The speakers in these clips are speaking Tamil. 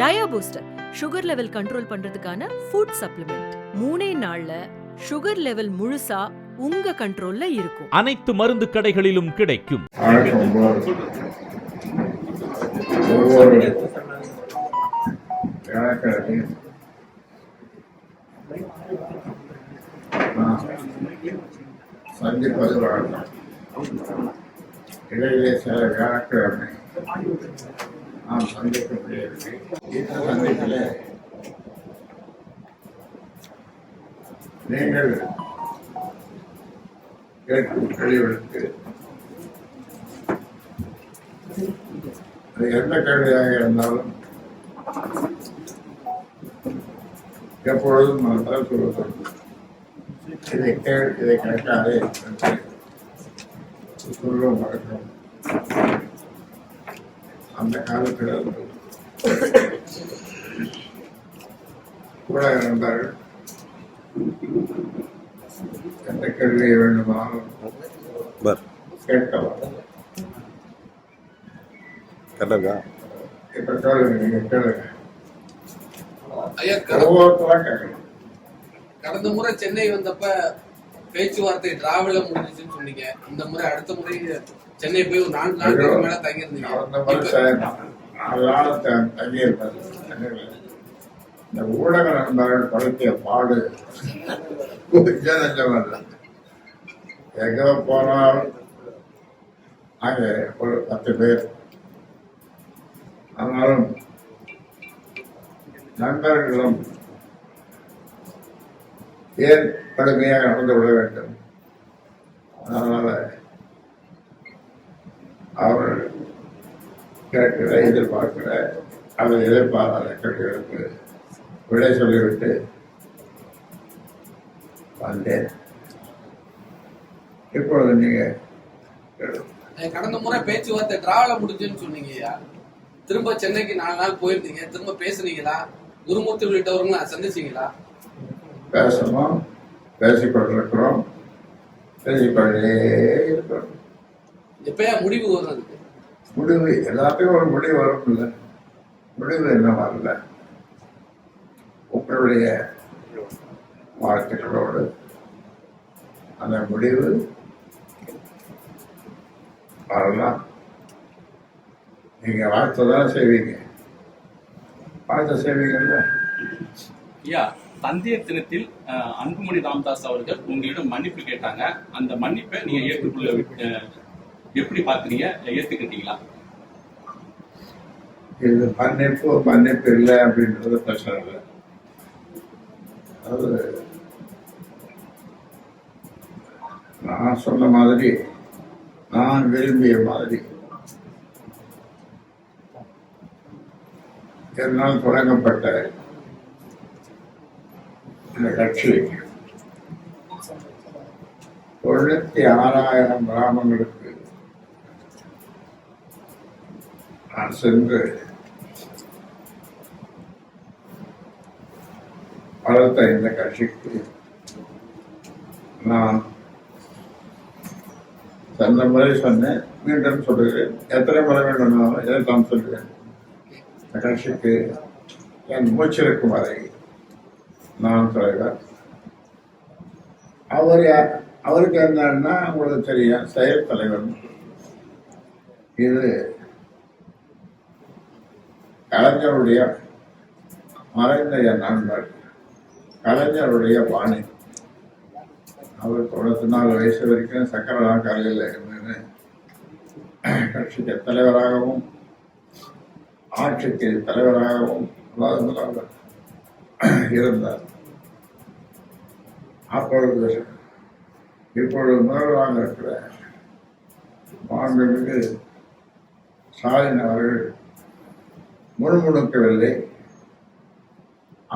Dia booster sugar level control பண்றதுக்கான ஃபுட் சப்ளிமெண்ட் மூணே நாள்ல சுகர் லெவல் முழுசா உங்க கண்ட்ரோல்ல இருக்கும். அனைத்து மருந்து கடைகளிலும் கிடைக்கும். சந்திப்பது வழக்கம். இடையிலே சில வியாழக்கிழமை. நாம் சந்திக்க முடியவில்லை நீங்கள் கேட்கும் கேள்விகளுக்கு அது எந்த கேள்வியாக இருந்தாலும் எப்பொழுதும் நான் சொல்வதற்கு இதை கேள் இதை கேட்காதே என்று சொல்லும் வழக்கம். அந்த காலத்தில் கூட இருந்தார்கள் எந்த கேள்வியை வேண்டுமானாலும் கேட்கலாம். நீங்க கேளுங்க. கேட்கலாம். கடந்த முறை சென்னை வந்தப்ப பேச்சுவார்த்தை டிராவல முடிஞ்சிச்சுன்னு சொன்னீங்க. அந்த முறை அடுத்த முறை சென்னை போய் ஒரு நான்கு நாட்களுக்கு மேல தங்கியிருந்தீங்க. இந்த ஊடக நண்பர்கள் படுத்திய பாடு. நெஞ்சமல்ல எங்க போனாலும் அங்கே ஒரு பத்து பேர். ஆனாலும் நண்பர்களும் ஏன் கடுமையாக நடந்து கொள்ள வேண்டும்? அதனால அவர்கள் கேட்கிற எதிர்பார்க்கிற அல்லது எதிர்பாராத கேள்விகளுக்கு விடை சொல்லிவிட்டு வந்தேன். இப்பொழுது நீங்க கேளுங்க. ஐயா, கடந்த முறை பேச்சுவார்த்தை டிராவல முடிஞ்சுன்னு சொன்னீங்க ஐயா திரும்ப சென்னைக்கு நாலு நாள் போயிருந்தீங்க. திரும்ப பேசுனீங்களா? குருமூர்த்தி உள்ளிட்டவர்களை சந்திச்சீங்களா? பேசணும் பேசிக்கொண்டிருக்கிறோம் பேசிக்கொண்டே இருக்கிறோம். எப்பயா முடிவு வர்றதுக்கு முடிவு எல்லாத்துக்கும் ஒரு முடிவு வரும் இல்லை முடிவு என்ன வரல? உங்களுடைய வாழ்த்துக்களோடு அந்த முடிவு வரலாம். நீங்க வாழ்த்து தான் செய்வீங்க. வாழ்த்து செய்வீங்கல்ல? ஐயா தந்தையர் தினத்தில் அன்புமணி ராமதாஸ் அவர்கள் உங்களிடம் மன்னிப்பு கேட்டாங்க. அந்த மன்னிப்பை நீங்க ஏற்றுக்கொள்ள எப்படி பாக்குறீங்க? ஏத்துக்கிட்டீங்களா இது மன்னிப்பு பண்ணிப்பு இல்லை அப்படின்றது பிரச்சனை இல்லை. அதாவது நான் சொன்ன மாதிரி நான் விரும்பிய மாதிரி. என்னால் தொடங்கப்பட்ட இந்த கட்சி. தொண்ணூத்தி ஆறாயிரம் கிராமங்களுக்கு நான் சென்று வளர்த்த இந்த கட்சிக்கு நான் சென்ற முறை சொன்னேன். மீண்டும் சொல்லுகிறேன். எத்தனை முறை வேண்டுமானாலும் இதை நான் சொல்லுவேன் இந்த கட்சிக்கு என் மூச்சிருக்கும் வரை நான் தலைவர். அவர் யார்? அவருக்கு என்னன்னா உங்களுக்கு தெரியும் செயல் தலைவர். இது கலைஞருடைய மறைந்த என் நண்பர் கலைஞருடைய பாணி அவர் தொண்ணூத்தி நாலு வயசு வரைக்கும் சக்கரலா காலையில் இருந்தது. கட்சிக்கு தலைவராகவும் ஆட்சிக்கு தலைவராகவும் இருந்தார். அப்பொழுது இப்பொழுது முதல்வராக இருக்கிற மாண்புமிகு ஸ்டாலின் அவர்கள் முணுமுணுக்கவில்லை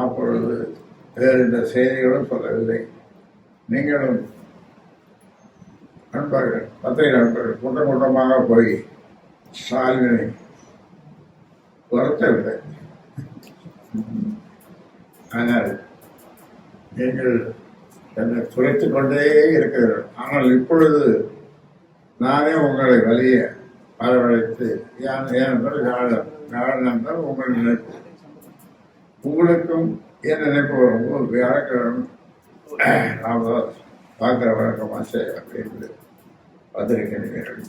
அப்பொழுது வேறு இந்த செய்திகளும் சொல்லவில்லை. நீங்களும் நண்பர்கள் பத்திரிகை நண்பர்கள் கூட்டம் கூட்டமாக போய் ஸ்டாலினை வருத்தவில்லை. ஆனால் நீங்கள் என்னை துளைத்துக் கொண்டே இருக்கிறீர்கள். ஆனால் இப்பொழுது நானே உங்களை வலிய வரவழைத்து ஏன் ஏனென்றால் வியாழன் வியாழன் என்றால் உங்கள் நினைப்பு. உங்களுக்கும் என் நினைப்பு வரும்போது வியாழக்கிழமை ராமதாஸ் பார்க்குற வழக்கமாக செய்ய அப்படின்னு வந்திருக்கிறீர்கள்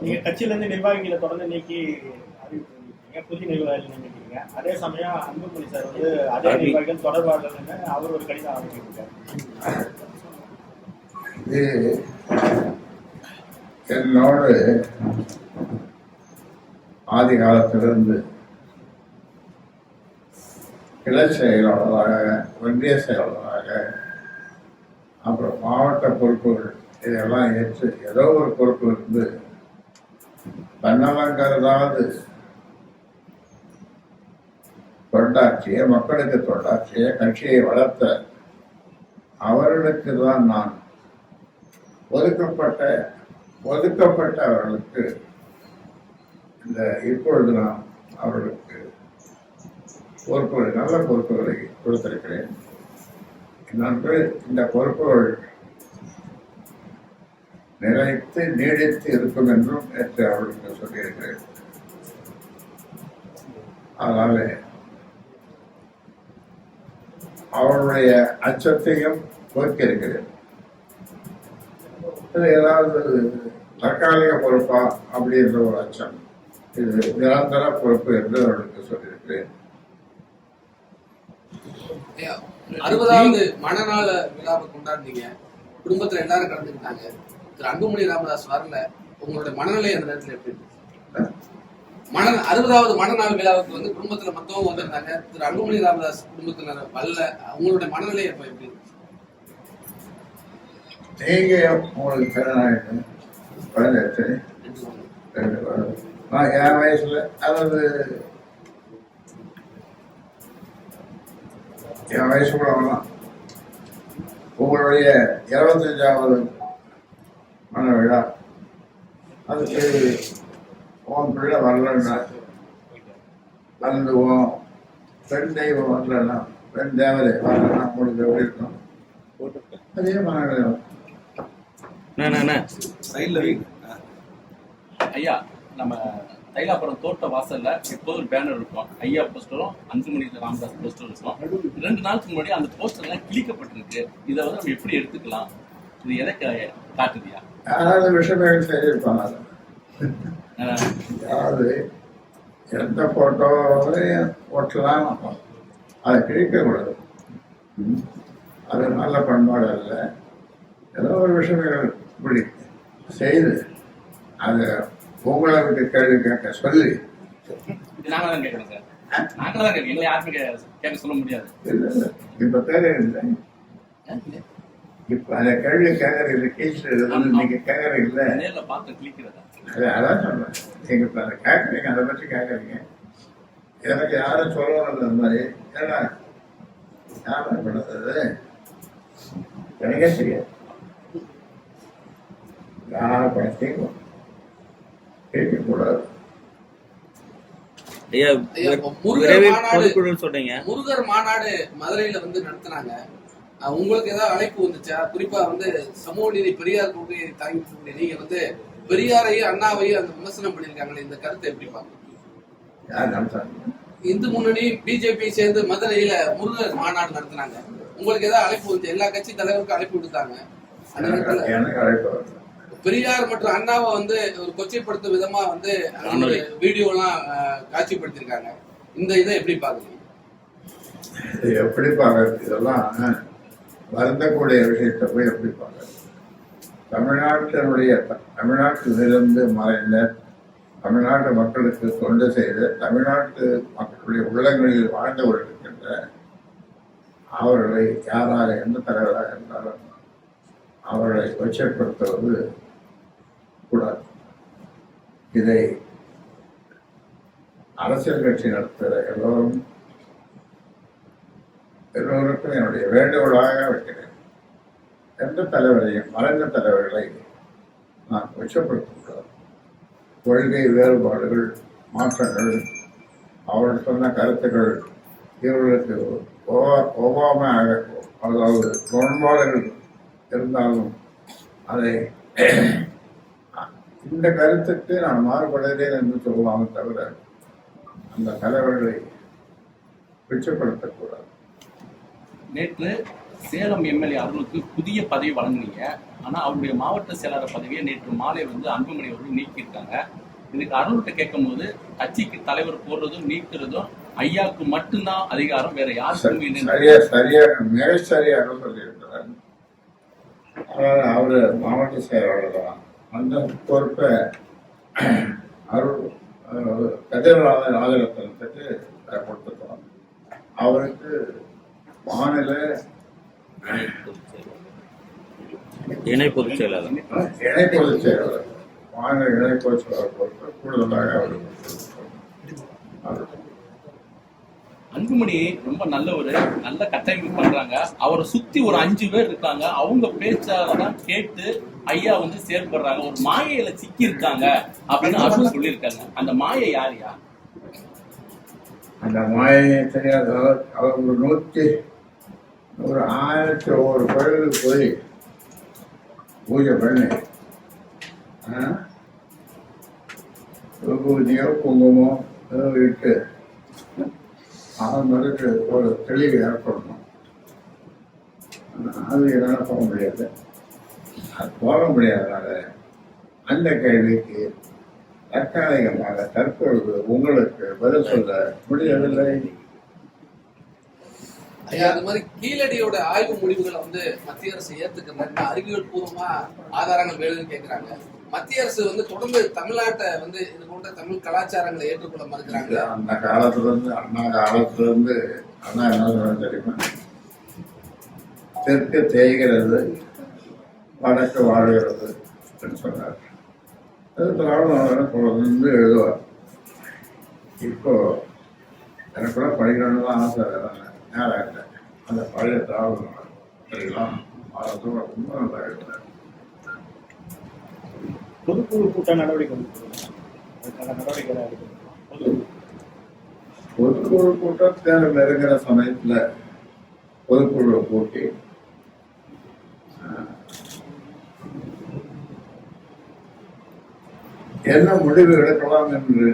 நீங்க கட்சியில இருந்து நிர்வாகிகளை தொடர்ந்து நீக்கி அறிவிச்சிருக்கீங்க புதிய நிர்வாகிகள் நியமிக்கிறீங்க. அதே சமயம் அன்புமணி சார் வந்து அதே நிர்வாகிகள் தொடர்பாளர்கள் அவர் ஒரு கடிதம் ஆரம்பிச்சிருக்காரு என்னோடு ஆதி காலத்திலிருந்து கிளை செயலாளராக ஒன்றிய செயலாளராக அப்புறம் மாவட்ட பொறுப்புகள் இதெல்லாம் ஏற்று ஏதோ ஒரு பொறுப்பு இருந்து தன்னலங்கிறதாவது தொண்டாட்சியை தொண்டாற்றிய மக்களுக்கு தொண்டாற்றிய கட்சியை வளர்த்த அவர்களுக்கு தான் நான் ஒதுக்கப்பட்ட ஒதுக்கப்பட்டவர்களுக்கு இந்த இப்பொழுது நான் அவர்களுக்கு பொறுப்புகள் நல்ல பொறுப்புகளை கொடுத்திருக்கிறேன். நன்று இந்த பொறுப்புகள் நிலைத்து நீடித்து இருக்கும் என்றும் நேற்று அவர்களுக்கு சொல்லியிருக்கிறேன். அதனால அவருடைய அச்சத்தையும் போக்கியிருக்கிறேன். ஏதாவது தற்காலிக பொறுப்பா அப்படின்ற ஒரு அச்சம். இது நிரந்தர பொறுப்பு என்று அவர்களுக்கு சொல்லியிருக்கிறேன். அறுபதாவது மனநாள விழாவை கொண்டாடுனீங்க. குடும்பத்துல எல்லாரும் கலந்துக்கிட்டாங்க. திரு அன்புமணி ராமதாஸ் வரல உங்களுடைய மனநிலை அந்த நேரத்துல எப்படி மன அறுபதாவது மனநாள் விழாவுக்கு வந்து குடும்பத்துல மத்தவங்க வந்திருந்தாங்க. திரு அன்புமணி ராமதாஸ் குடும்பத்தினர் வரல உங்களுடைய மனநிலை எப்ப எப்படி இருந்துச்சு? நீங்கள் உங்களுக்கு கல்யாணம் குழந்தை எத்தனை ரெண்டு குழந்தை. நான் என் வயசில் அதாவது என் வயசு கூட வேணாம் உங்களுடைய இருபத்தஞ்சாவது மன விழா. அதுக்கு உன் பிள்ளை வரலன்னா வந்துவோம். பெண் தெய்வம் வரலன்னா பெண் தேவதை வரலன்னா உங்களுக்கு எப்படி இருக்கும்? அதே மனநிலை சைடில் வைங்க ஐயா நம்ம தைலாபுரம் தோட்ட வாசல்ல எப்போதும் ஒரு பேனர் இருக்கும். ஐயா போஸ்டரும் அன்புமணி ராமதாஸ் போஸ்டரும் இருக்கும். ரெண்டு நாளுக்கு முன்னாடி அந்த போஸ்டர் எல்லாம் கிழிக்கப்பட்டிருக்கு. இதை வந்து நம்ம எப்படி எடுத்துக்கலாம்? இது எதை காட்டுதியா யாராவது விஷயங்கள் செய்திருப்பாங்க அதை. அஹ் யாராவது எந்த போட்டோவையும் ஓட்டலாம் அதை கிழிக்கக்கூடாது. அது நல்ல பண்பாடு அல்ல. ஏதோ ஒரு விஷயங்கள் இப்படி செய்து அதை உங்களை விட்டு கேள்வி கேட்க சொல்லி இப்போ தேவை இல்லை. இப்போ அந்த கேள்வி கேட்கறது எழுதுன்னு நீங்க அது அதான் சொல்றேன். நீங்க இப்ப அதை கேட்குறீங்க அதை பற்றி கேட்குறீங்க. எனக்கு யாரும் சொல்லணும் அந்த மாதிரி. ஏன்னா யாரும் பண்ணுறது எனக்கே தெரியாது. யாரும் பணத்தையும் கேட்கக்கூடாது முருகர் மாநாடு மதுரையில வந்து நடத்துனாங்க. உங்களுக்கு ஏதாவது அழைப்பு வந்துச்சா? குறிப்பா வந்து சமூக நீதி பெரியார் கொள்கையை தாங்கி நீங்க வந்து பெரியாரையும் அண்ணாவையும் அந்த விமர்சனம் பண்ணிருக்காங்களே இந்த கருத்தை எப்படி நடத்தாங்க இந்து முன்னணி பிஜேபி சேர்ந்து மதுரையில முருகர் மாநாடு நடத்துனாங்க. உங்களுக்கு ஏதாவது அழைப்பு வந்து எல்லா கட்சி தலைவருக்கும் அழைப்பு விடுத்தாங்க அந்த நேரத்துல எனக்கு அழைப்பு பெரியார் மற்றும் அண்ணாவை வந்து ஒரு கொச்சைப்படுத்தும் விதமா வந்து. வீடியோ எல்லாம் காட்சிப்படுத்திருக்காங்க இந்த இதை எப்படி பாக்குறீங்க எப்படி பார்க்கறது? இதெல்லாம் வருந்தக்கூடிய விஷயத்தை போய் எப்படி பார்க்கறது? தமிழ்நாட்டினுடைய தமிழ்நாட்டிலிருந்து மறைந்த தமிழ்நாட்டு மக்களுக்கு தொண்டு செய்த தமிழ்நாட்டு மக்களுடைய உள்ளங்களில் வாழ்ந்து கொண்டிருக்கின்ற அவர்களை யாராக எந்த தலைவராக இருந்தாலும் அவர்களை கொச்சைப்படுத்துவது கூடாது. இதை அரசியல் கட்சி நடத்துகிற எல்லோரும் எல்லோருக்கும் என்னுடைய வேண்டுகோளாக வைக்கிறேன். எந்த தலைவரையும் மறைந்த தலைவர்களை நான் உச்சப்படுத்தக்கூடாது கொள்கை வேறுபாடுகள் மாற்றங்கள் அவர்கள் சொன்ன கருத்துக்கள் இவர்களுக்கு ஒவ்வாமையாக அதாவது முரண்பாடுகள் இருந்தாலும் அதை இந்த கருத்துக்கு நான் மாறுபடுகிறேன் என்று சொல்லலாமே தவிர அந்த தலைவர்களை பிச்சப்படுத்தக்கூடாது. நேற்று சேலம் எம்எல்ஏ அருளுக்கு புதிய பதவி வழங்குனீங்க. ஆனா அவருடைய மாவட்ட செயலாளர் பதவியை நேற்று மாலை வந்து அன்புமணி அவர்கள் நீக்கியிருக்காங்க. இதுக்கு அருள்கிட்ட கேட்கும்போது கட்சிக்கு தலைவர் போடுறதும் நீக்கிறதும் ஐயாவுக்கு மட்டும்தான் அதிகாரம் வேற யாருக்கும் சரியா சரியா மிக சரியாக சொல்லியிருக்கிறார். அவரு மாவட்ட செயலாளர் தான். அந்த பொறுப்பை அருள் கதிரநாதன் ராஜரத்னத்துக்கு கொடுத்துட்டோம் அவருக்கு மாநில இணை பொதுச் செயலாளர். இணை பொதுச் செயலாளர். மாநில இணை பொதுச் செயலாளர் பொறுப்பை கூடுதலாக அவருக்கு அன்புமணி ரொம்ப நல்லவர் நல்ல கட்டமைப்பு பண்றாங்க. அவரை சுத்தி ஒரு அஞ்சு பேர் இருக்காங்க. அவங்க பேச்சாதான் கேட்டு ஐயா வந்து செயல்படுறாங்க. ஒரு மாயையில சிக்கி இருக்காங்க அப்படின்னு அருள் சொல்லியிருக்காங்க. அந்த மாயை யாரையா அந்த மாயை தெரியாத அவர் அவர் ஒரு ஒரு ஆயிரத்தி ஒரு கோயிலுக்கு போய் பூஜை பண்ணி விபூதியோ குங்குமோ ஏதோ இட்டு அவங்களுக்கு ஒரு தெளிவு ஏற்படணும். அது என்னால் போக முடியாது. அது போக முடியாதனால அந்த கேள்விக்கு தற்காலிகமாக தற்பொழுது உங்களுக்கு பதில் சொல்ல முடியவில்லை. ஐயா அது மாதிரி கீழடியோட ஆய்வு முடிவுகளை வந்து மத்திய அரசு ஏத்துக்கிறாங்க அறிவியல் பூர்வமா ஆதாரங்கள் வேணும்னு கேட்கிறாங்க மத்திய அரசு வந்து தொடர்ந்து தமிழ்நாட்டை வந்து இது போன்ற தமிழ் கலாச்சாரங்களை ஏற்றுக்கொள்ள மறுக்கிறாங்க. அந்த காலத்துல இருந்து அண்ணா காலத்துல இருந்து அண்ணா என்ன தெரியுமா? தெற்கு தேய்கிறது வடக்கு வாழ்கிறது அப்படின்னு சொன்னார். அது திராவிடம் தொடர்ந்து எழுதுவார். இப்போ எனக்கு கூட படிக்கணும்னு தான் ஆசை நேரம் இல்லை. அந்த பழைய திராவிடம் எல்லாம் ரொம்ப நல்லா எழுதுறாரு பொதுக்குழு கூட்ட நடவடிக்கை அதுக்கான பொதுக்குழு. கூட்டம் தேர்தல் நெருங்கிற சமயத்துல பொதுக்குழு கூட்டி என்ன முடிவு எடுக்கலாம் என்று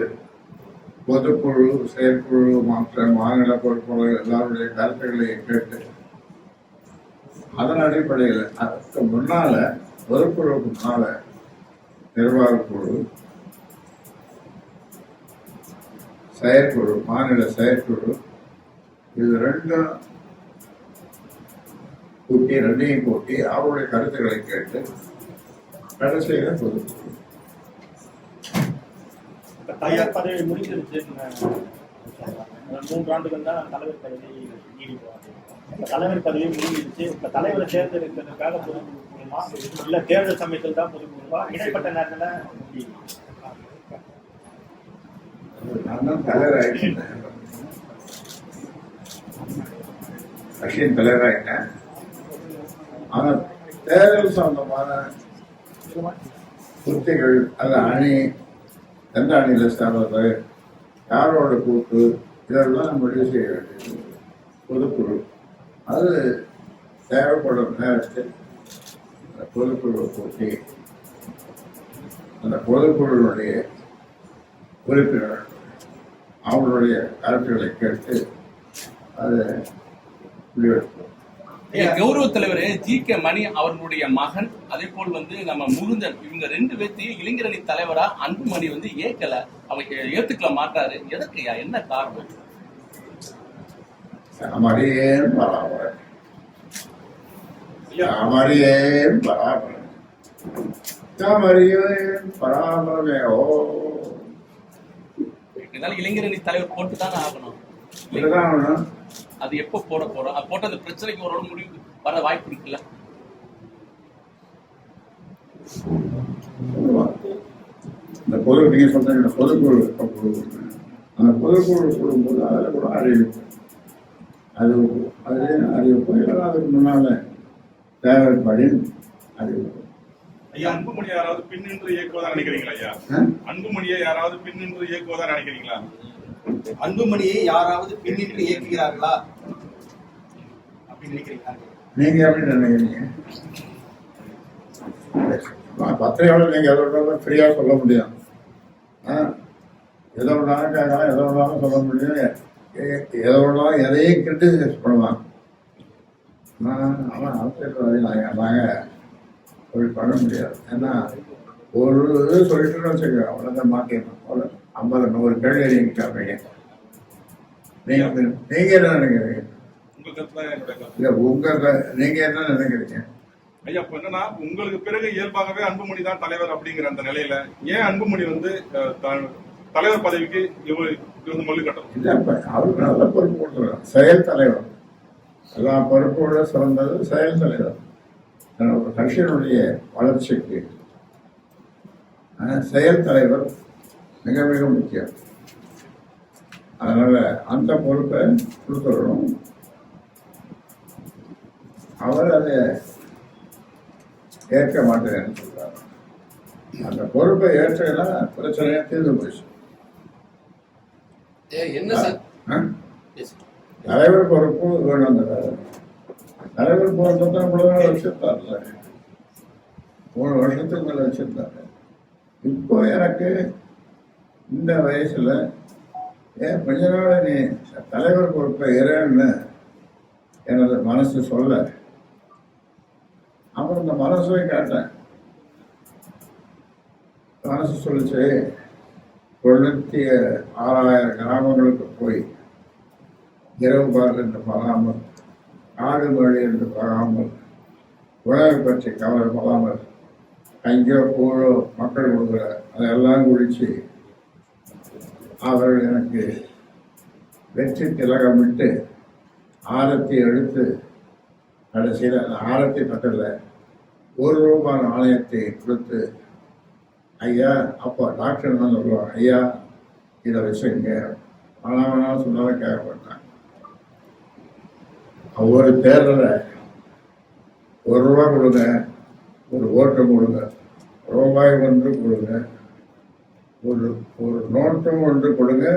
பொதுக்குழு செயற்குழு மற்ற மாநில பொறுப்புகள் எல்லாருடைய கருத்துக்களை கேட்டு அதன் அடிப்படையில் அதுக்கு முன்னால பொதுக்குழுவுக்கு முன்னால நிர்வாகக்குழு செயற்குழு மாநில செயற்குழு இது ரெண்டும் கூட்டி ரெண்டையும் கூட்டி அவருடைய கருத்துக்களை கேட்டு கடைசியில பொதுக்குழு இப்ப பதவி முடிஞ்சிருச்சு மூன்று ஆண்டுகள் தான் தலைவர் பதவி நீடிக்கும் இப்ப தலைவர் பதவி முடிஞ்சிருச்சு. இப்ப தலைவரை தேர்ந்தெடுக்கிறதுக்காக பொதுக்குழு மூலமா இல்லை தேர்தல் சமயத்தில் தான் பொதுக்குழுவா இடைப்பட்ட நேரத்துல எப்படி? நான் தான் தலைவராயிட்டேன் கட்சியின் தலைவராயிட்டேன் ஆனா தேர்தல் சம்பந்தமான உத்திகள் அது அணி எந்த அணியில சேர்றது யாரோட கூட்டு இதெல்லாம் முடிவு செய்ய வேண்டியது பொதுக்குழு. அது தேவைப்படும் நேரத்தில் அந்த பொதுக்குழு கூட்டி அந்த பொதுக்குழுவுடைய உறுப்பினர் அவங்களுடைய கருத்துக்களை கேட்டு அதை முடிவெடுப்போம். கௌரவ தலைவர் ஜி. கே. மணி அவர்களுடைய மகன் அதே போல் வந்து நம்ம முகுந்தன் இவங்க ரெண்டு பேர்த்தையும் இளைஞரணி தலைவரா அன்புமணி வந்து ஏற்கல அவங்க ஏத்துக்கல மாட்டாரு எதற்குயா என்ன காரணம்? சாமரியேன் பராபரன் சாமரியேன் பராபரமே ஓ. இதனால இளைஞரணி தலைவர் போட்டு தானே ஆகணும். இதுதான். அது எப்போ போட போறோம்? அது போட்டு அந்த பிரச்சனைக்கு ஒரு முடிவு வர வாய்ப்பு இருக்குல்ல? இந்த பொது நீங்க சொல்றீங்க பொதுக்குழு அந்த பொதுக்குழு கூடும்போது அதில் கூட அறிவிப்பு அது அது அறிவிப்பு இல்லைன்னா அதுக்கு முன்னால தேவைப்படி அறிவிப்பு ஐயா அன்புமணி யாராவது பின்னின்று இயக்குவதா நினைக்கிறீங்களா ஐயா? அன்புமணியை யாராவது பின்னின்று இயக்குவதா நினைக்கிறீங்களா? அன்புமணியை யாராவது பின்னிட்டு இயக்குகிறார்களா அப்படின்னு நினைக்கிறீங்களா நீங்க எப்படி நினைக்கிறீங்க? நான் பத்திரிகையாளர் நீங்க எவ்வளோ ஃப்ரீயா சொல்ல முடியும். எதை வேணாலும் கேட்கலாம் எதை வேணாலும் சொல்ல முடியும். எதை வேணாலும் எதையும் கிரிட்டிசைஸ் பண்ணலாம். நான் அரசியல்வாதி நாங்கள் நாங்கள் அப்படி பண்ண முடியாது. ஏன்னா ஒரு இது சொல்லிட்டு வச்சுக்கோங்க அவ்வளோதான் மாட்டிடணும் அவ்வளோ ஐம்பது நூறு கேள்வி நீங்கள் கேட்பீங்க நீங்கள் நீங்கள் என்ன நினைக்கிறீங்க? இல்லை உங்கள் நீங்கள் என்ன நினைக்கிறீங்க? ஐயா இப்ப என்னன்னா உங்களுக்கு பிறகு இயல்பாகவே அன்புமணி தான் தலைவர் அப்படிங்கிற அந்த நிலையில ஏன் அன்புமணி வந்து தலைவர் பதவிக்கு இவர் இவர் மல்லு கட்டணும்? இல்லை இப்போ அவருக்கு நல்ல பொறுப்பு கொடுத்துருக்காங்க செயல் தலைவர். எல்லா பொறுப்போட சிறந்தது செயல் தலைவர். ஒரு கட்சியினுடைய வளர்ச்சிக்கு செயல் தலைவர் மிக மிக முக்கியம். அதனால அந்த பொறுப்பை கொடுத்துடணும். அவர் அதை ஏற்க மாட்டேன்னு சொல்றாரு. அந்த பொறுப்பை ஏற்றா பிரச்சனையா தீர்ந்து? Yes. தலைவர் பொறுப்பு வேணும் அந்த. தலைவர் பொறுப்பு தான் இவ்வளவு வச்சிருந்தார்ல மூணு வருஷத்துக்கு மேல வச்சிருந்தாரு இப்போ எனக்கு இந்த வயசுல ஏன் கொஞ்ச நாள் நீ தலைவர் பொறுப்பை இறன்னு எனது மனசு சொல்ல. அப்புறம் இந்த மனசை கேட்டேன். மனசு சொல்லிச்சு தொண்ணூத்தி ஆறாயிரம் கிராமங்களுக்கு போய் இரவு பால் என்று பாராமல் ஆடு மொழி என்று பாராமல் உணவை பற்றி கவலைப்படாமல் அங்கேயோ கூழோ மக்கள் கொடுக்குற அதெல்லாம் குடிச்சு அவர்கள் எனக்கு வெற்றி திலகமிட்டு ஆரத்தி எடுத்து கடைசியில் அந்த ஆரத்தி பக்கத்தில் ஒரு ரூபாய் நாணயத்தை கொடுத்து ஐயா அப்போ டாக்டர் என்ன சொல்லுவாங்க ஐயா இதை வச்சுங்க ஆனால் வேணாலும் சொன்னாலும் கேட்க மாட்டாங்க ஒவ்வொரு தேர்தல ஒரு ரூபா கொடுங்க ஒரு ஓட்டு கொடுங்க ரூபாய் ஒன்று கொடுங்க ஒரு ஒரு நோட்டும் ஒன்று கொடுங்க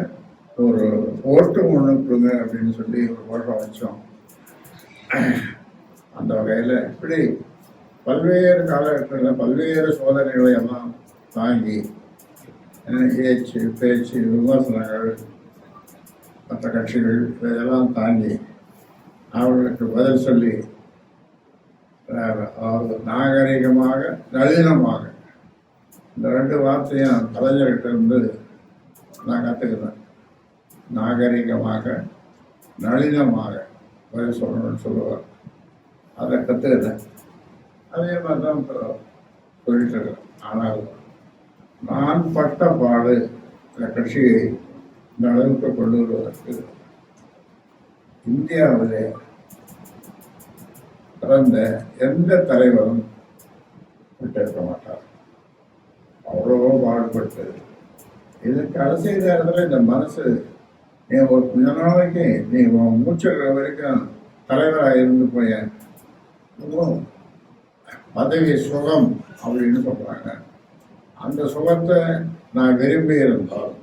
ஒரு ஓட்டும் ஒன்று கொடுங்க அப்படின்னு சொல்லி ஒரு ஓட்டம் வச்சோம். அந்த வகையில் இப்படி பல்வேறு காலகட்டங்களில் பல்வேறு சோதனைகளை எல்லாம் தாங்கி ஏச்சு பேச்சு விமர்சனங்கள் மற்ற கட்சிகள் இதெல்லாம் தாண்டி அவர்களுக்கு பதில் சொல்லி அதாவது நாகரிகமாக நளினமாக இந்த ரெண்டு வார்த்தையும் கலைஞர்கிட்ட இருந்து நான் கற்றுக்கிறேன் நாகரிகமாக நளினமாக பதில் சொல்லணும்னு சொல்லுவார். அதை கற்றுக்கிட்டேன் அதே மாதிரி தான் இப்போ சொல்லிட்டு இருக்கிறேன் ஆனால் நான் பட்ட பாடு இந்த கட்சியை இந்த அளவுக்கு கொண்டு வருவதற்கு இந்தியாவிலே பிறந்த எந்த தலைவரும் விட்டிருக்க மாட்டார். அவ்வளவோ பாடுபட்டது இதுக்கு அரசியல் நேரத்தில் இந்த மனசு நீ ஒரு கொஞ்ச நாளைக்கு நீ உன் வரைக்கும் தலைவராக இருந்து போய பதவி சுகம் அப்படின்னு சொல்றாங்க. அந்த சுகத்தை நான் விரும்பி இருந்தால்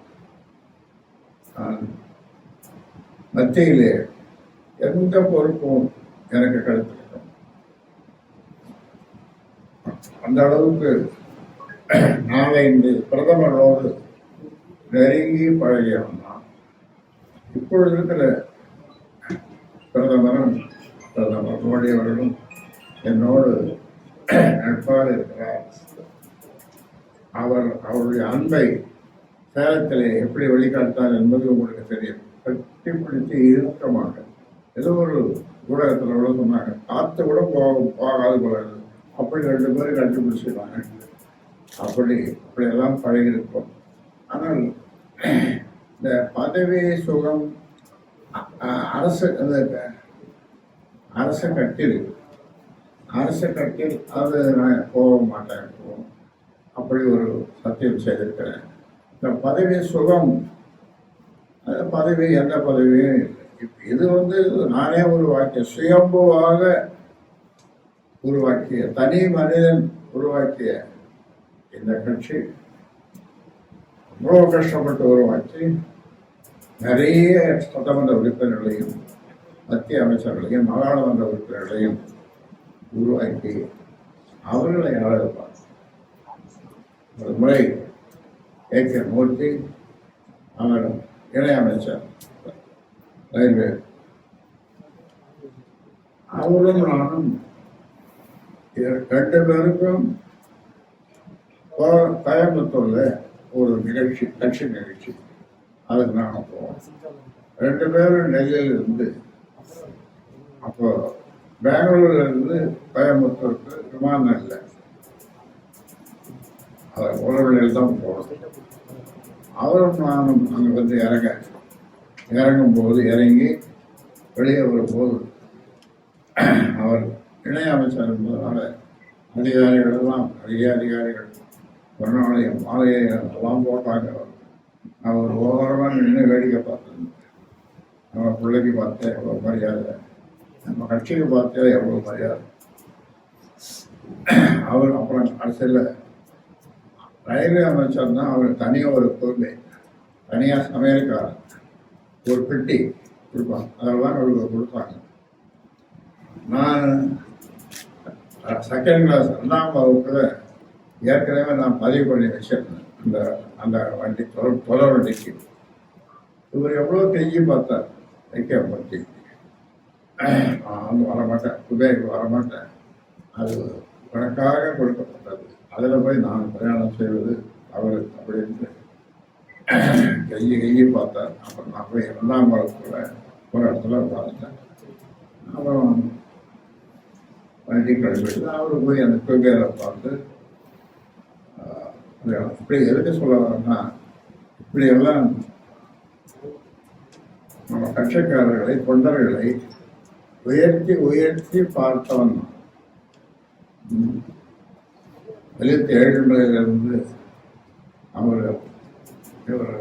மத்தியிலே எந்த பொறுப்பும் எனக்கு கிடைத்திருக்கும் அந்த அளவுக்கு நாளை இந்த பிரதமரோடு நெருங்கி பழகியவன் தான் இப்பொழுது இருக்கிற பிரதமரும் பிரதமர் மோடி அவர்களும் என்னோடு நட்பாக இருக்கிறார். அவர் அவருடைய அன்பை சேலத்திலே எப்படி வெளிக்காட்டார் என்பது உங்களுக்கு தெரியும். கட்டி பிடித்து இறுக்கமாக ஏதோ ஒரு ஊடகத்தில் கூட சொன்னாங்க காற்று கூட போக போகாது போகிறது அப்படி ரெண்டு பேரும் கண்டுபிடிச்சிருக்காங்க அப்படி அப்படியெல்லாம் பழகியிருப்போம். ஆனால் இந்த பதவி சுகம் அரசு அந்த அரச கட்டில் அரச கட்டில் அது நான் போக மாட்டேன் அப்படி ஒரு சத்தியம் செய்திருக்கிறேன். இந்த பதவி சுகம் அந்த பதவி எந்த பதவியும் இப்போ இது வந்து நானே உருவாக்கிய சுயம்புவாக உருவாக்கிய தனி மனிதன் உருவாக்கிய இந்த கட்சி அவ்வளோ கஷ்டப்பட்டு உருவாக்கி நிறைய சட்டமன்ற உறுப்பினர்களையும் மத்திய அமைச்சர்களையும் நாடாளுமன்ற உறுப்பினர்களையும் உருவாக்கி அவர்களை ஆளுப்பார் ஒரு முறை ஏ. கே. மூர்த்தி அவர் இணையமைச்சர் ரயில்வே. அவரும் நானும் ரெண்டு பேருக்கும் கோயம்புத்தூரில் ஒரு நிகழ்ச்சி கட்சி நிகழ்ச்சி. அதுக்கு நாங்கள் போவோம். ரெண்டு பேரும் நெல்லையிலிருந்து இருந்து அப்போ பெங்களூர்ல இருந்து கோயம்புத்தூருக்கு விமானம் இல்லை. அதை உறவுகளில் தான் போகணும் அவரும் நானும் அங்கே வந்து இறங்க இறங்கும் போது இறங்கி வெளியே வரும்போது அவர் இணை அமைச்சர் என்பதனால அதிகாரிகள் எல்லாம் அதிக அதிகாரிகள் பொன்னாளைய மாலையை எல்லாம் போட்டாங்க. அவர் ஓரமாக நின்று வேடிக்கை பார்த்தது நம்ம பிள்ளைக்கு பார்த்தா எவ்வளோ மரியாதை. நம்ம கட்சிக்கு பார்த்தா எவ்வளோ மரியாதை. அவர் அப்புறம் கடைசியில் ரயில்வே அமைச்சர் தான் அவர் தனியாக ஒரு பொறுமை தனியாக சமையல்காரன் ஒரு பெட்டி கொடுப்பாங்க. அதெல்லாம் அவருக்கு கொடுத்தாங்க. நான் செகண்ட் கிளாஸ் ரெண்டாம் வகுப்பில் ஏற்கனவே நான் பதிவு பண்ணி வச்சிருந்தேன் அந்த அந்த வண்டி தொடர் தொடர் வண்டிக்கு. இவர் எவ்வளோ கெஞ்சி பார்த்தார். வைக்க பற்றி நான் வந்து வரமாட்டேன். குபேருக்கு வரமாட்டேன். அது கணக்காக கொடுக்கப்பட்டது. அதில் போய் நான் பிரயாணம் செய்வது அவர் அப்படின்னு கையை கையை பார்த்தார். அப்புறம் நான் போய் இரண்டாம் மரத்தில் ஒரு இடத்துல உட்காந்துட்டேன் அப்புறம் வண்டி கழிப்பிட்டு அவர் போய் அந்த குபேரை பார்த்து அப்படி இப்படி எதுக்கு சொல்ல வரேன்னா இப்படி எல்லாம் நம்ம கட்சிக்காரர்களை தொண்டர்களை உயர்த்தி உயர்த்தி பார்த்தவன். நான். ஏழு முறையிலிருந்து ஏழுகளிலிருந்து அவர் இவர்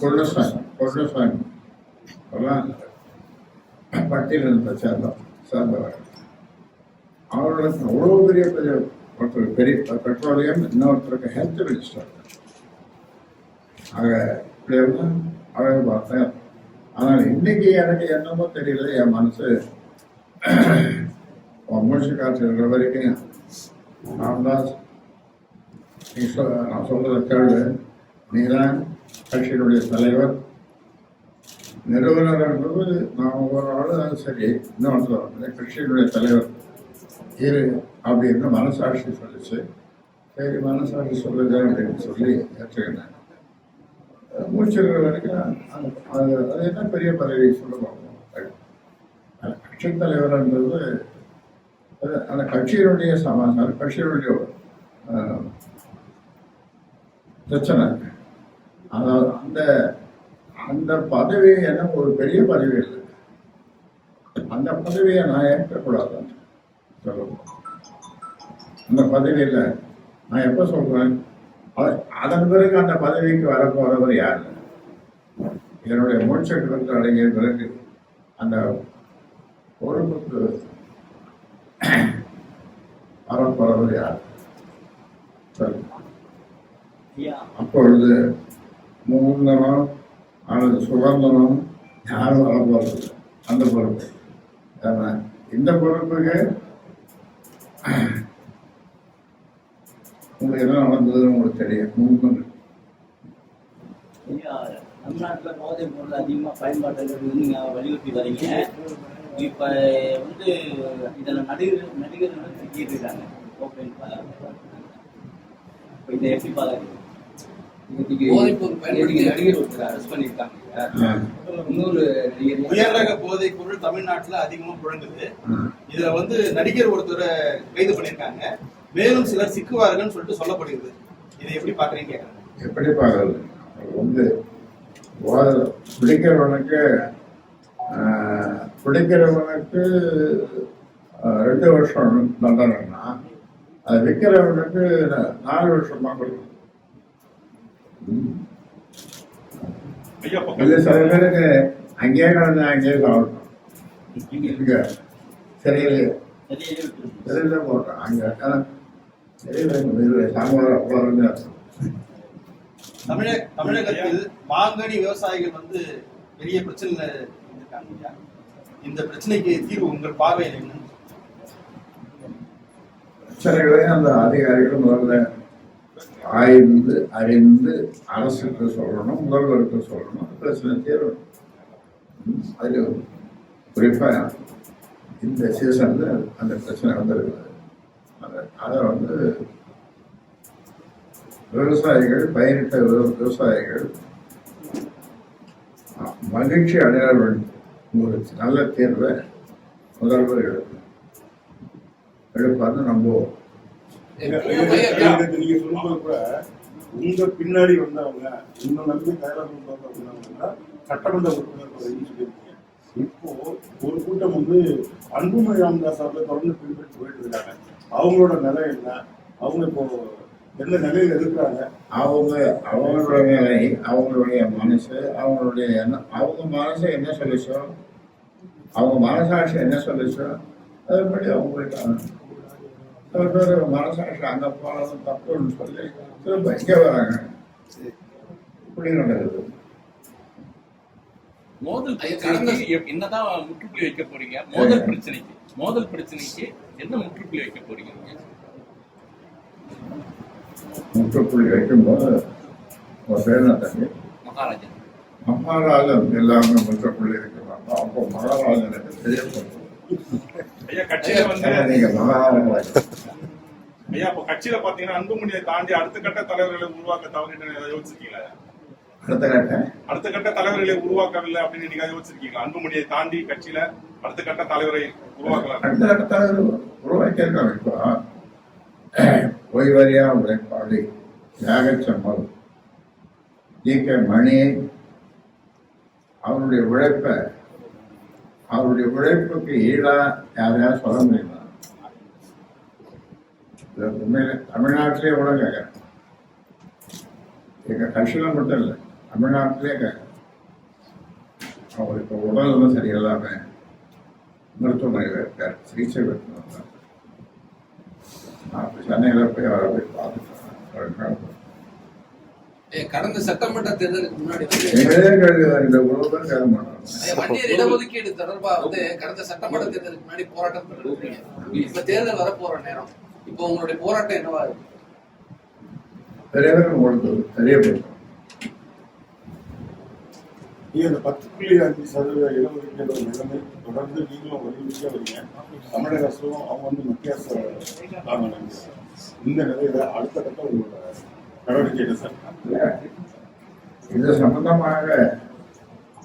கொள்ளசாமி கொள்ளசாமி எல்லாம் பட்டியலினத்தை சேர்ந்தவர் சேர்ந்தவர். அவர்களுக்கு அவ்வளோ பெரிய பெரிய ஒருத்தர் பெரிய பெட்ரோலியம் இன்னொருத்தருக்கு ஹெல்த் மினிஸ்டர் ஆக இப்படியெல்லாம் அழகு பார்த்தேன். ஆனால் இன்னைக்கு எனக்கு என்னமோ தெரியல என் மனசு. மூச்சு காற்று இருக்கிற வரைக்கும் நான் தான் நீ சொல் நான் சொல்கிறத கேள்வி நீ தான் கட்சியினுடைய தலைவர். நிறுவனர் என்பது நான் ஒவ்வொரு ஆளும் சரி இன்னொருத்தர் கட்சியினுடைய தலைவர். இரு அப்படின்னு மனசாட்சி சொல்லிச்சு. சரி மனசாட்சி சொல்லுது அப்படின்னு சொல்லி ஏற்றுக்கினேன் முடிச்சிருக்கிற வரைக்கும் அது- அது என்ன பெரிய பதவி சொல்லுவாங்க? கட்சி தலைவர்ன்றது அந்த கட்சியினுடைய சமாச்சாரம் கட்சியினுடைய பிரச்சனை. அதாவது அந்த அந்த பதவி எனக்கு ஒரு பெரிய பதவி இல்லை அந்த பதவியை நான் ஏற்கக்கூடாது. சொல்லுவோம் அந்த பதவியில் நான் எப்போ சொல்றேன்? அத- அதன் பிறகு அந்த பதவிக்கு வரப்போறவர் யார்? என்னுடைய மூச்சக்கரத்தில் அடங்கிய பிறகு அந்த பொறுப்புக்கு வரப்போறவர் யார்? அப்பொழுது மூந்தனம் அல்லது சுகந்தனம் யாரும் வரப்போறது அந்த பொறுப்பு. ஏன்னா இந்த பொறுப்புக்கு உங்களுக்கு என்ன நடந்ததுன்னு உங்களுக்கு தெரியும். ஐயா, தமிழ்நாட்டுல போதைப் பொருள் அதிகமா பயன்பாட்டில் நீங்க வலியுறுத்தி வரீங்க. இப்ப வந்து இதுல நடிகர் நடிகர்களும் சிக்கிட்டு இருக்காங்க. ஓப்பன் இப்ப இதை எப்படி நடிகர் ஒருத்தர் அரெஸ்ட் பண்ணியிருக்காங்க இன்னொரு நடிகர் உயர் ரக போதைப் பொருள் தமிழ்நாட்டுல அதிகமா புழங்குது. இதுல வந்து நடிகர் ஒருத்தரை கைது பண்ணியிருக்காங்க. மேலும் சிலர் சிக்குவார்கள்னு சொல்லிட்டு சொல்லப்படுகிறது. இதை எப்படி பாக்குறீங்க. எப்படி பார்க்கறது? அது வந்து பிடிக்கிறவனுக்கு பிடிக்கிறவனுக்கு ரெண்டு வருஷம் தண்டனைன்னா அது விற்கிறவனுக்கு நாலு வருஷமா கொடுக்கும் இது சில பேருக்கு அங்கேயே கடந்து அங்கேயே சரியா இருக்கு. சரியில்லை போடுறோம் அங்கே அவ்வளோ இருந்து தமிழக தமிழகத்தில் மாங்கனி விவசாயிகள் வந்து பெரிய ஐயா. இந்த பிரச்சனைக்கு தீர்வு உங்கள் பார்வையில் என்ன? பிரச்சனைகளையும் அந்த அதிகாரிகள் முதல்ல ஆய்ந்து அறிந்து அரசுக்கு சொல்லணும் முதல்வருக்கு சொல்லணும். பிரச்சனை தீரணும் அதில் அது குறிப்பாக இந்த சீசனில் அந்த பிரச்சனை வந்திருக்கு அதை அதை வந்து விவசாயிகள் பயிரிட்ட விவ- விவசாயிகள் மகிழ்ச்சி அடைய ஒரு நல்ல தேர்வை முதல்வர் எடுக்கணும். எடுப்பார்னு நம்புவோம். நீங்க சொல்லும்போது கூட உங்க பின்னாடி வந்தவங்க உங்க நம்பி தயாராக வந்தவங்க சட்டமன்ற உறுப்பினர் சொல்லியிருக்கீங்க. இப்போ ஒரு கூட்டம் வந்து அன்புமணி ராமதாஸ் அவர்களை தொடர்ந்து பின்பற்றி போயிட்டு இருக்காங்க. அவங்களோட நிலை என்ன? அவங்க இப்போ எந்த நிலையில இருக்கிறாங்க? அவங்க அவங்களுடைய நிலை அவங்களுடைய மனசு அவங்களுடைய எண்ணம் அவங்க மனசு என்ன சொல்லிச்சோ அவங்க மனசாட்சி என்ன சொல்லிச்சோ அதுபடி அவங்களுக்கு மனசாட்சி அங்க போனது தப்புன்னு சொல்லி திரும்ப இங்க வராங்க. இப்படி நடக்குது. மோதல் என்னதான் முற்றுப்புள்ளி வைக்க போறீங்க? மோதல் பிரச்சனைக்கு. மோதல் பிரச்சனைக்கு என்ன முற்றுப்புள்ளி வைக்க போறீங்க? முற்றுப்புள்ளி வைக்கும்போது ஒரு பேர் தம்பி? மகாராஜா மகாராஜன் எல்லாமே முற்றுப்புள்ளி இருக்கிறாங்க அப்போ மகாராஜனுக்கு தெரியப்படுத்தும் ஐயா கட்சியில வந்து ஐயா இப்போ கட்சியில பாத்தீங்கன்னா அன்புமணியை தாண்டி அடுத்த கட்ட தலைவர்களை உருவாக்க தவறிட்டு யோசிச்சிருக்கீங்களா? அடுத்த கட்ட? அடுத்த கட்ட தலைவர்களை உருவாக்கவில்லை அப்படின்னு நீங்க யோசிச்சிருக்கீங்களா? அன்புமணியை தாண்டி கட்சியில அடுத்த கட்ட தலைவரை உருவாக்கலாம். அடுத்த கட்ட தலைவர் உருவாக்கியிருக்காங்க இப்போ. ஓய்வறியா உழைப்பாளி தியாகச்சம்மல் ஜி கே மணி அவருடைய உழைப்பை அவருடைய உழைப்புக்கு ஈடா யாரையாவது சொல்ல முடியுமா? உண்மையில தமிழ்நாட்டிலே கூட கேட்குறேன். எங்க கட்சியில மட்டும் இல்லை தமிழ்நாட்டிலே கேட்குறேன். அவர் உடல் உடல்நலம் சரியில்லாம மருத்துவமனையில் இருக்கார் சிகிச்சை பெற்று அப்படி சென்னையில் போய் அவரை போய் பார்த்துட்டு கடந்த சட்டமன்ற தேர்தலுக்கு முன்னாடி வன்னியர் இடஒதுக்கீடு தொடர்பா வந்து கடந்த சட்டமன்ற தேர்தலுக்கு முன்னாடி போராட்டம் இப்ப தேர்தல் வர போற நேரம். இப்போ உங்களுடைய போராட்டம் என்னவா இருக்கு? உங்களுக்கு தெரியப்படுத்தும் நீங்க இந்த பத்து புள்ளி அஞ்சு சதவீத இடஒதுக்கீடு நிலைமை தொடர்ந்து நீங்களும் வலியுறுத்தியா வரீங்க தமிழக அரசும் அவங்க வந்து மத்திய அரசு இந்த நிலையில அடுத்த கட்டம் உங்களோட நடவடிக்கை என்ன சார். இது சம்பந்தமாக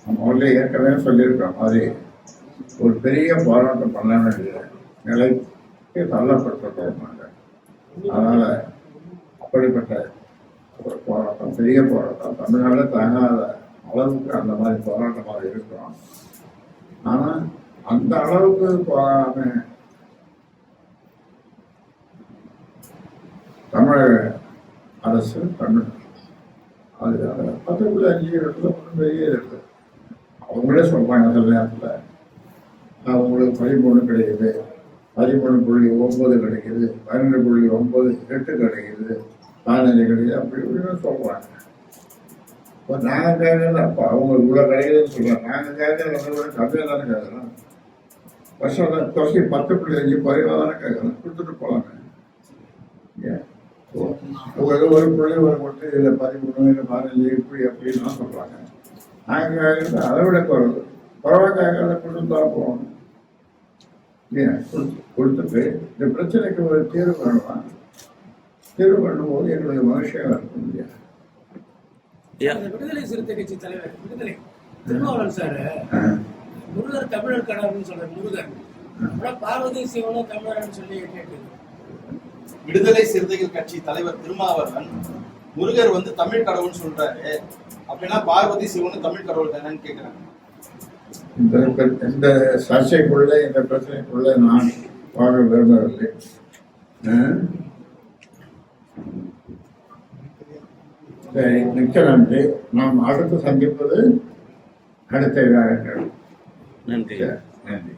நம்ம முதல்ல ஏற்கனவே சொல்லியிருக்கிற மாதிரி ஒரு பெரிய போராட்டம் பண்ண வேண்டிய நிலைக்கு தள்ளப்பட்டிருக்கிறோம் நாங்கள் அதனால அப்படிப்பட்ட ஒரு போராட்டம் பெரிய போராட்டம் தமிழ்நாடு தாங்காத அளவுக்கு அந்த மாதிரி போராட்டமாக இருக்கிறோம். ஆனால் அந்த அளவுக்கு போகாம தமிழக அரசு பண்ணணும் அது பத்து பக்கத்தில் அஞ்சு இடத்துல ஒன்றும் பெரிய இருக்கு அவங்களே சொல்றாங்க சில நேரத்தில் அவங்களுக்கு பதிமூணு கிடைக்குது. பதிமூணு புள்ளி ஒன்பது கிடைக்குது. பன்னெண்டு புள்ளி ஒன்பது எட்டு கிடைக்குது. பதினஞ்சு கிடைக்குது அப்படி இப்படின்னு சொல்லுவாங்க இப்போ நாங்கள் கேட்கறது அப்போ அவங்க இவ்வளோ கிடைக்குதுன்னு சொல்லுவாங்க நாங்கள் கேட்கறது வந்து விட கம்மியாக தானே கேட்குறோம். வருஷம் தொகை பத்து புள்ளி அஞ்சு குறைவாக தானே கேட்குறோம். கொடுத்துட்டு போகலாங்க ஒரு ஒரு புள்ளி ஒரு மட்டும் இதில் பதிமூணு இல்லை பதினஞ்சு இப்படி அப்படின்லாம் சொல்கிறாங்க நாங்கள் அதை விட குறைவு கேட்கறத கொண்டு தான் போகணும் கொடுத்துட்டு இந்த பிரச்சனைக்கு ஒரு தீர்வு வேணுமா தீர்வு பண்ணும்போது எங்களுக்கு மனுஷன் இருக்க முடியாது. விடுதலை சிறுத்தை கட்சி தலைவர் விடுதலை திருமாவளவன் சார். முருகர் தமிழர் கடவுள்னு சொல்ற முருகர் ஆனா பார்வதி சிவனும் தமிழர்னு சொல்லி கேட்டு விடுதலை சிறுத்தைகள் கட்சி தலைவர் திருமாவளவன் முருகர் வந்து தமிழ் கடவுள்னு சொல்றாரு. அப்படின்னா பார்வதி சிவனும் தமிழ் கடவுள் தானேன்னு கேக்குறாங்க. இந்த சர்ச்சைக்குள்ள இந்த பிரச்சனைக்குள்ள நான் வாழ விரும்பவில்லை? சரி மிக்க நன்றி. நாம் அடுத்து சந்திப்பது அடுத்த வியாழக்கிழமை நன்றி. நன்றி.